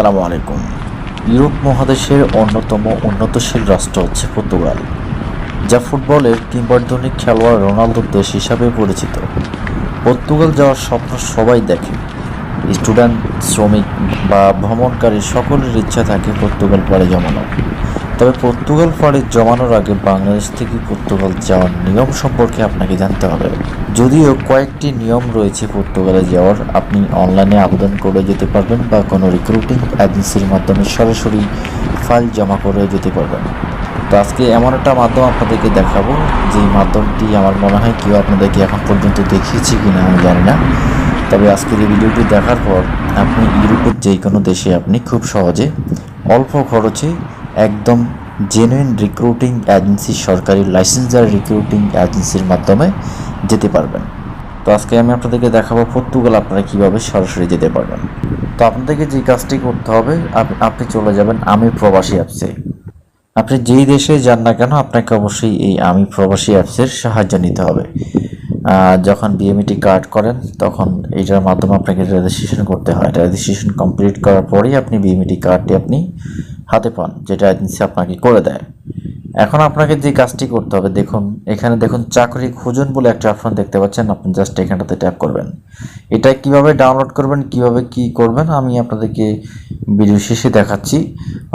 আসসালামু আলাইকুম। ইউরোপ মহাদেশের অন্যতম উন্নতশীল রাষ্ট্র হচ্ছে পর্তুগাল, যা ফুটবলের কিংবর্ধনিক খেলোয়াড় রোনালদোর দেশ হিসাবে পরিচিত। পর্তুগাল যাওয়ার স্বপ্ন সবাই দেখে। স্টুডেন্ট, শ্রমিক বা ভ্রমণকারী সকলের ইচ্ছা থাকে পর্তুগাল পাড়ে জমানো। তবে পর্তুগাল পাড়ে জমানোর আগে বাংলাদেশ থেকে পর্তুগাল যাওয়ার নিয়ম সম্পর্কে আপনাকে জানতে হবে। যদিও কয়েকটি নিয়ম রয়েছে পর্তুগালে যাওয়ার, আপনি অনলাইনে আবেদন করে যেতে পারবেন বা কোনো রিক্রুটিং এজেন্সির মাধ্যমে সরাসরি ফাইল জমা করে যেতে পারবেন। তো আজকে এমন একটা মাধ্যম আপনাদেরকে দেখাবো, যেই মাধ্যমটি আমার মনে হয় কেউ আপনাদেরকে এখন পর্যন্ত দেখিয়েছে কিনা আমি জানি না। তবে আজকের এই ভিডিওটি দেখার পর, আপনি ইউরোপের যে কোনো দেশে আপনি খুব সহজে অল্প খরচে একদম জেনুইন রিক্রুটিং এজেন্সি সরকারি লাইসেন্সার রিক্রুটিং এজেন্সির মাধ্যমে যেতে পারবেন। তো আজকে আমি আপনাদেরকে দেখাবো পর্তুগাল আপনারা কীভাবে সরাসরি যেতে পারবেন। তো আপনাদেরকে যে কাজটি করতে হবে, আপ- আপনি চলে যাবেন আমি প্রবাসী অ্যাপসে। আপনি যেই দেশে যান না কেন, আপনাকে অবশ্যই এই আমি প্রবাসী অ্যাপসের সাহায্য নিতে হবে। যখন বিএমইটি কার্ড করেন, তখন এটার মাধ্যমে আপনাকে রেজিস্ট্রেশন করতে হয়। রেজিস্ট্রেশন কমপ্লিট করার পরেই আপনি বিএমইটি কার্ডটি আপনি হাতে পান যেটা এজেন্সি আপনাকে করে দেয়। এখন আপনাকে যে কাজটি করতে হবে, দেখুন, এখানে দেখুন চাকরি খুঁজুন বলে একটা অপশন দেখতে পাচ্ছেন, আপনি জাস্ট এখানটাতে ট্যাপ করবেন। এটা কীভাবে ডাউনলোড করবেন, কীভাবে কি করবেন, আমি আপনাদেরকে ভিডিও শেষে দেখাচ্ছি।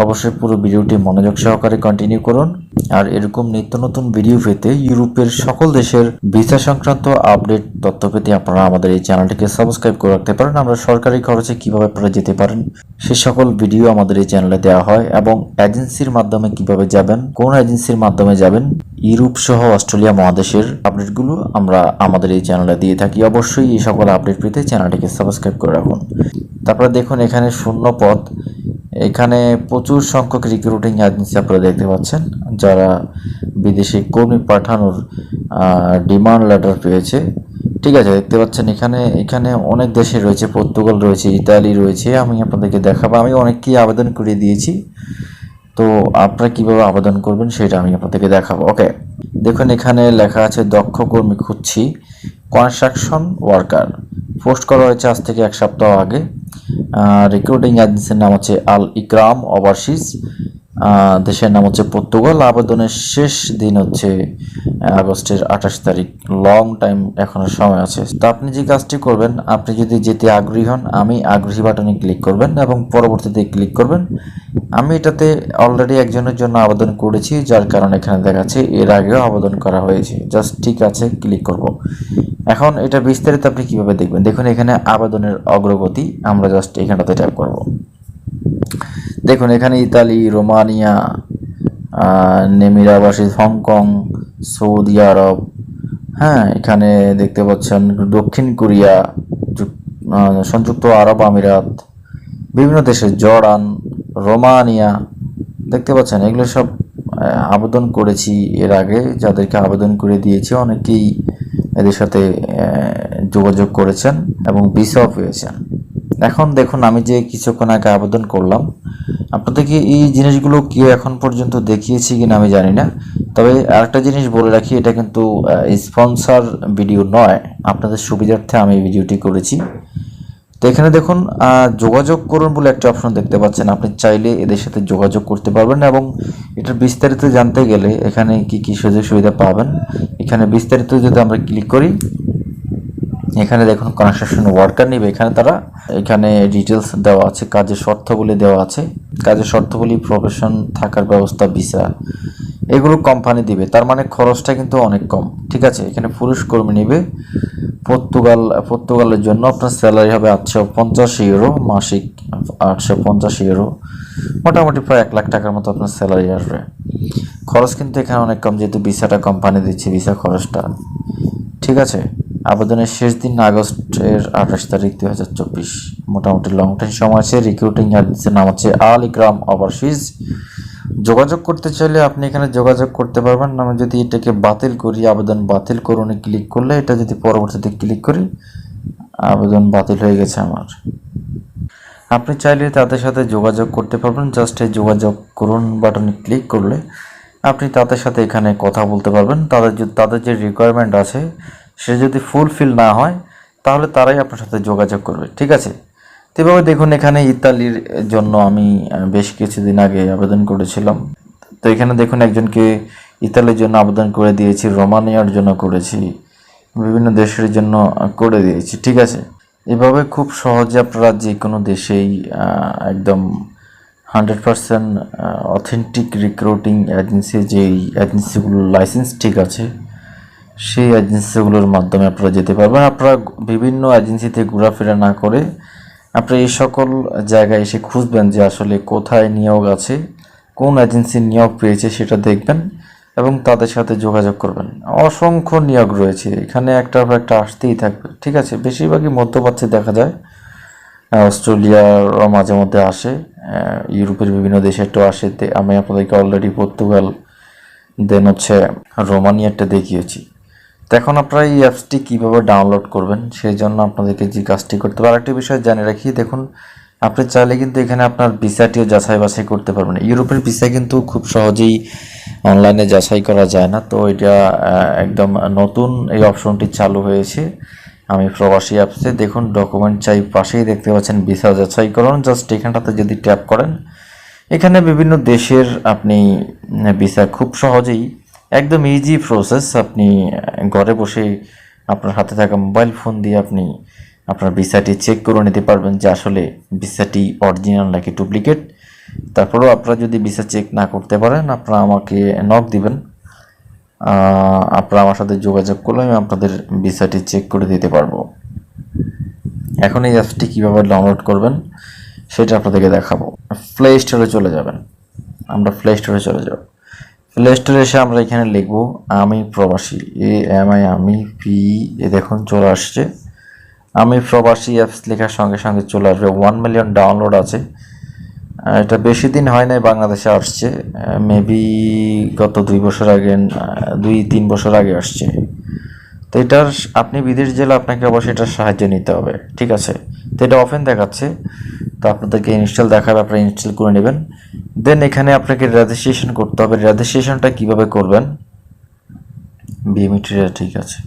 অবশ্যই পুরো ভিডিওটি মনোযোগ সহকারে কন্টিনিউ করুন। আর এরকম নিত্য নতুন ভিডিও পেতে ইউরোপের সকল দেশের ভিসা সংক্রান্ত আপডেট তথ্য পেতে আপনারা আমাদের এই চ্যানেলটিকে সাবস্ক্রাইব করে রাখতে পারেন। আমরা সরকারি খরচে কীভাবে আপনারা যেতে পারেন, সে সকল ভিডিও আমাদের এই চ্যানেলে দেওয়া হয় এবং এজেন্সির মাধ্যমে কীভাবে যাবেন, কোন এজেন্সির মাধ্যমে যাবেন। ইউরোপ সহ অস্ট্রেলিয়া মহাদেশের আপডেটগুলো আমরা আমাদের এই চ্যানেলে দিয়ে থাকি। অবশ্যই এই সকল আপডেট পেতে চ্যানেলটিকে সাবস্ক্রাইব করে রাখুন। তারপরে দেখুন, এখানে শূন্য পদ। এখানে প্রচুর সংখ্যক রিক্রুটিং এজেন্সি আপনারা দেখতে পাচ্ছেন, যারা বিদেশে কর্মী পাঠানোর ডিমান্ড লেটার পেয়েছে। ঠিক আছে, দেখতে পাচ্ছেন এখানে এখানে অনেক দেশে রয়েছে, পর্তুগাল রয়েছে, ইতালি রয়েছে। আমি আপনাদেরকে দেখাবো। আমি অনেককেই আবেদন করে দিয়েছি। তো আপনারা কীভাবে আবেদন করবেন সেটা আমি আপনাদেরকে দেখাবো। ওকে দেখুন, এখানে লেখা আছে, দক্ষ কর্মী খুঁজছি কনস্ট্রাকশন ওয়ার্কার পোস্ট করা হয়েছে আজ থেকে এক সপ্তাহ আগে। রিক্রুটিং এজেন্সির নাম হচ্ছে আল ইকরাম ওভারসিজ দেশের নাম হচ্ছে পর্তুগাল। আবেদনের শেষ দিন হচ্ছে আগস্টের আঠাশ তারিখ। লং টাইম এখনও সময় আছে। তো আপনি যে কাজটি করবেন, আপনি যদি যেতে আগ্রহী হন, আমি আগ্রহী বাটনে ক্লিক করবেন এবং পরবর্তীতে ক্লিক করবেন। আমি এটাতে অলরেডি একজনের জন্য আবেদন করেছি, যার কারণে এখানে দেখাচ্ছে এর আগেও আবেদন করা হয়েছে। জাস্ট ঠিক আছে ক্লিক করব। এখন এটা বিস্তারিত আপনি কীভাবে দেখবেন? দেখুন, এখানে আবেদনের অগ্রগতি, আমরা জাস্ট এখানটাতে ট্যাপ করব। দেখুন, এখানে ইতালি, রোমানিয়া নেমিরাবাসী হংকং, সৌদি আরব হ্যাঁ এখানে দেখতে পাচ্ছেন দক্ষিণ কোরিয়া সংযুক্ত আরব আমিরাত, বিভিন্ন দেশে জর্ডান, রোমানিয়া, দেখতে পাচ্ছেন, এগুলো সব আবেদন করেছি এর আগে, যাদেরকে আবেদন করে দিয়েছি, অনেকেই এদের সাথে যোগাযোগ করেছেন এবং ভিসাও পেয়েছেন। এখন দেখুন, আমি যে কিছুক্ষণ আগে আবেদন করলাম আপনাদেরকে এই জিনিসগুলো কেউ এখন পর্যন্ত দেখিয়েছি কিনা আমি জানি না। তবে আরেকটা জিনিস বলে রাখি, এটা কিন্তু স্পন্সর ভিডিও নয়। আপনাদের সুবিধার্থে আমি ভিডিওটি করেছি। তো এখানে দেখুন যোগাযোগ করুন বলে একটা অপশন দেখতে পাচ্ছেন। আপনি চাইলে এদের সাথে যোগাযোগ করতে পারবেন এবং এটার বিস্তারিত জানতে গেলে এখানে কি কি সুযোগ সুবিধা পাবেন, এখানে বিস্তারিত যদি আমরা ক্লিক করি এখানে দেখুন কনস্ট্রাকশন ওয়ার্কার নিবে। এখানে তারা, এখানে ডিটেলস দেওয়া আছে, কাজের শর্তাবলী দেওয়া আছে। কাজের শর্তাবলী প্রফেশন থাকার ব্যবস্থা ভিসা এগুলো কোম্পানি দিবে। তার মানে খরচটা কিন্তু অনেক কম, ঠিক আছে? এখানে পুরুষ কর্মী নিবে। পর্তুগাল, পর্তুগালের জন্য আপনার স্যালারি হবে আটশো পঞ্চাশ ইউরো মাসিক, আটশো পঞ্চাশ ইউরো মোটামুটি প্রায় এক লাখ টাকার মতো আপনার স্যালারি আসবে। খরচ কিন্তু এখানে অনেক কম, যেহেতু ভিসাটা কোম্পানি দিচ্ছে ভিসা খরচটা, ঠিক আছে? আবেদনের শেষ দিন আগস্টের আঠাশ তারিখ দুই হাজার চব্বিশ। মোটামুটি লং টাইম সময় আছে। রিক্রুটিং এজেন্সির নাম হচ্ছে আল ইকরাম ওভারসিজ যোগাযোগ করতে চাইলে আপনি এখানে যোগাযোগ করতে পারবেন। আমি যদি এটাকে বাতিল করি, আবেদন বাতিল করুন ক্লিক করলে, এটা যদি পরবর্তীতে ক্লিক করি, আবেদন বাতিল হয়ে গেছে আমার। আপনি চাইলে তাদের সাথে যোগাযোগ করতে পারবেন। জাস্ট এই যোগাযোগ করুন বাটনে ক্লিক করলে, আপনি তাদের সাথে এখানে কথা বলতে পারবেন। তাদের তাদের যে রিকোয়ারমেন্ট আছে সে যদি ফুলফিল না হয়, তাহলে তারাই আপনার সাথে যোগাযোগ করবে, ঠিক আছে? তো এভাবে দেখুন, এখানে ইতালির জন্য আমি বেশ কিছুদিন আগে আবেদন করেছিলাম। তো এখানে দেখুন, একজনকে ইতালির জন্য আবেদন করে দিয়েছি, রোমানিয়ার জন্য করেছি, বিভিন্ন দেশের জন্য করে দিয়েছি, ঠিক আছে? এভাবে খুব সহজে আপনারা যে কোনো দেশেই একদম hundred percent authentic recruiting agency যেই এজেন্সিগুলোর লাইসেন্স ঠিক আছে সেই এজেন্সিগুলোর মাধ্যমে আপনারা যেতে পারবেন। আপনারা বিভিন্ন এজেন্সিতে ঘোরাফেরা না করে আপনারা এই সকল জায়গায় এসে খুঁজবেন যে আসলে কোথায় নিয়োগ আছে, কোন এজেন্সি নিয়োগ পেয়েছে সেটা দেখবেন এবং তাদের সাথে যোগাযোগ করবেন। অসংখ্য নিয়োগ রয়েছে। এখানে একটার পর একটা আসতেই থাকবে। ঠিক আছে, বেশিরভাগই মধ্যপ্রাচ্যে দেখা যায়। অস্ট্রেলিয়ার মাঝে মধ্যে আসে। ইউরোপের বিভিন্ন দেশে একটু আসে। আমি আপনাদেরকে অলরেডি পর্তুগাল দেন হচ্ছে রোমানিয়ারটা দেখিয়েছি। তো এখন আপনারা এই অ্যাপসটি কীভাবে ডাউনলোড করবেন সেই জন্য আপনাদেরকে যে কাজটি করতে হবে। আরেকটি বিষয় জানে রাখি, দেখুন, আপনি চাইলে কিন্তু এখানে আপনার ভিসাটিও যাচাই বাছাই করতে পারবেন। ইউরোপের ভিসা কিন্তু খুব সহজেই অনলাইনে যাচাই করা যায় না। তো এটা একদম নতুন এই অপশনটি চালু হয়েছে। আমি প্রবাসী অ্যাপসে, দেখুন ডকুমেন্ট চাই, পাশেই দেখতে পাচ্ছেন ভিসা যাচাইকরণ। জাস্ট এখানটাতে যদি ট্যাপ করেন, এখানে বিভিন্ন দেশের আপনি ভিসা খুব সহজেই একদম ইজি প্রসেস আপনি ঘরে বসে আপনার হাতে থাকা মোবাইল ফোন দিয়ে আপনি আপনার ভিসাটি চেক করে নিতে পারবেন যে আসলে ভিসাটি অরিজিনাল নাকি ডুপ্লিকেট তারপরেও আপনারা যদি ভিসা চেক না করতে পারেন, আপনারা আমাকে নক দিবেন। আপনারা আমার সাথে যোগাযোগ করলে আমি আপনাদের ভিসাটি চেক করে দিতে পারব। এখন এই অ্যাপসটি কীভাবে ডাউনলোড করবেন, সেটা আপনাদেরকে দেখাবো। প্লে স্টোরে চলে যাবেন। আমরা প্লে স্টোরে চলে যাব। প্লে স্টোরে এসে আমরা এখানে লিখব, আমি প্রবাসী এ এম আই আমি পি এ দেখুন চলে আসছে। আমি প্রবাসী অ্যাপস লেখার সঙ্গে সঙ্গে চলে আসবে। ওয়ান মিলিয়ন ডাউনলোড আছে। এটা বেশি দিন হয় নাই, বাংলাদেশে আসছে। মেবি গত দুই বছর আগে দুই তিন বছর আগে আসছে। তো এটার আপনি বিদেশ জেলা আপনাকে অবশ্যই এটার সাহায্য নিতে হবে, ঠিক আছে? তো এটা অফেন দেখাচ্ছে, তো আপনাদেরকে ইনস্টল দেখাবে, আপনারা ইনস্টল করে নেবেন। দেন এখানে আপনাকে রেজিস্ট্রেশন করতে হবে। রেজিস্ট্রেশনটা কীভাবে করবেন? বিএমইটির ঠিক আছে।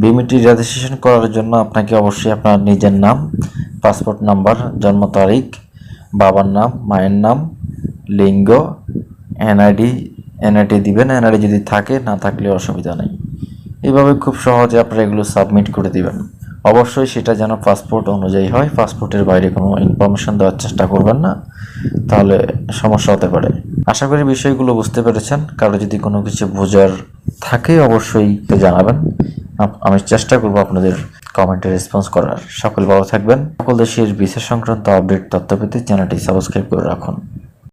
বিএমইটি রেজিস্ট্রেশন করার জন্য আপনাকে অবশ্যই আপনার নিজের নাম পাসপোর্ট নাম্বার জন্ম তারিখ, বাবার নাম, মায়ের নাম, লিঙ্গ এনআইডি এনআইডি দিবেন। এনআইডি যদি থাকে, না থাকলে অসুবিধা নেই। এইভাবে খুব সহজে আপনারা এগুলো সাবমিট করে দিবেন। অবশ্যই সেটা যেন পাসপোর্ট অনুযায়ী হয় পাসপোর্টের বাইরে কোনো ইনফরমেশন দেওয়ার চেষ্টা করবেন না, তাহলে সমস্যা হতে পারে। আশা করি বিষয়গুলো বুঝতে পেরেছেন। কারও যদি কোনো কিছু বোঝার থাকে অবশ্যই জানাবেন। আমি চেষ্টা করব আপনাদের কমেন্টে রেসপন্স করার। সকল ভালো থাকবেন। সকল দেশের বিশেষ সংক্রান্ত আপডেট তথ্য পেতে চ্যানেলটি সাবস্ক্রাইব করে রাখুন।